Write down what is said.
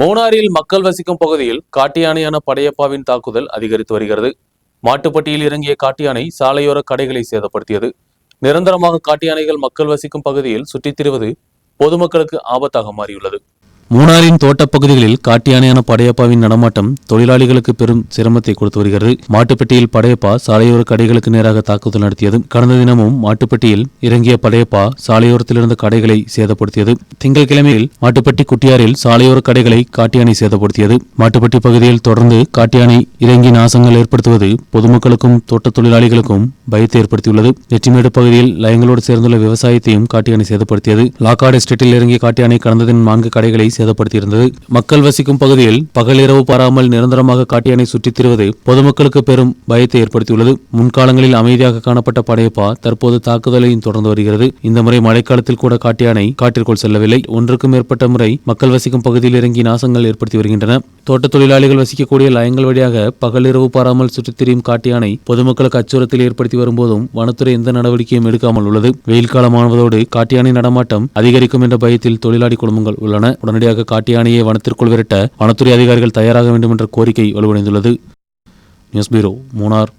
மூணாறில் மக்கள் வசிக்கும் பகுதியில் காட்டு யானையான படையப்பாவின் தாக்குதல் அதிகரித்து வருகிறது. மாட்டுப்பட்டியில் இறங்கிய காட்டு யானை சாலையோர கடைகளை சேதப்படுத்தியது. நிரந்தரமாக காட்டு யானைகள் மக்கள் வசிக்கும் பகுதியில் சுற்றித் திரிவது பொதுமக்களுக்கு ஆபத்தாக மாறியுள்ளது. மூணாரின் தோட்டப் பகுதிகளில் படையப்பாவின் நடமாட்டம் தொழிலாளிகளுக்கு பெரும் சிரமத்தை கொடுத்து வருகிறது. மாட்டுப்பட்டியில் படையப்பா சாலையோர கடைகளுக்கு நேராக தாக்குதல் நடத்தியது கடந்த தினமும் மாட்டுப்பட்டியில் இறங்கிய படையப்பா சாலையோரத்திலிருந்த கடைகளை சேதப்படுத்தியது. திங்கட்கிழமையில் மாட்டுப்பட்டி குட்டியாரில் சாலையோர கடைகளை காட்டியானை சேதப்படுத்தியது. மாட்டுப்பட்டி பகுதியில் தொடர்ந்து காட்டியானை இறங்கி நாசங்கள் ஏற்படுத்துவது பொதுமக்களுக்கும் தோட்டத் தொழிலாளிகளுக்கும் பயத்தை ஏற்படுத்தியுள்ளது. வெற்றிமேடு பகுதியில் லயங்களோடு சேர்ந்துள்ள விவசாயத்தையும் காட்டியானை சேதப்படுத்தியது. லாக்காடு எஸ்டேட்டில் இறங்கிய காட்டியானை கடந்ததின் நான்கு கடைகளை சேதப்படுத்தியிருந்தது. மக்கள் வசிக்கும் பகுதியில் பகலிரவு பாராமல் நிரந்தரமாக காட்டியானை சுற்றித் திருவது பொதுமக்களுக்கு பெரும் பயத்தை ஏற்படுத்தியுள்ளது. முன்காலங்களில் அமைதியாக காணப்பட்ட படையப்பா தற்போது தாக்குதலையும் தொடர்ந்து வருகிறது. இந்த முறை மழைக்காலத்தில் கூட காட்டியானை காட்டிற்குள் செல்லவில்லை. ஒன்றுக்கும் மேற்பட்ட முறை மக்கள் வசிக்கும் பகுதியில் இறங்கி நாசங்கள் ஏற்படுத்தி வருகின்றன. தோட்டத் தொழிலாளிகள் வசிக்கக்கூடிய லயங்கள் வழியாக பகலிரவு பாராமல் சுற்றித் திரியும் காட்டு யானை பொதுமக்களுக்கு அச்சுறுத்தல் ஏற்படுத்தி வரும்போதும் வனத்துறை எந்த நடவடிக்கையும் எடுக்காமல் உள்ளது. வெயில் காலமானதோடு காட்டு யானை நடமாட்டம் அதிகரிக்கும் என்ற பயத்தில் தொழிலாளி குடும்பங்கள் உள்ளன. உடனடியாக காட்டு யானையை வனத்திற்குள் விரட்ட வனத்துறை அதிகாரிகள் தயாராக வேண்டும் என்ற கோரிக்கை வலுவடைந்துள்ளது. நியூஸ் பீரோ மூணார்.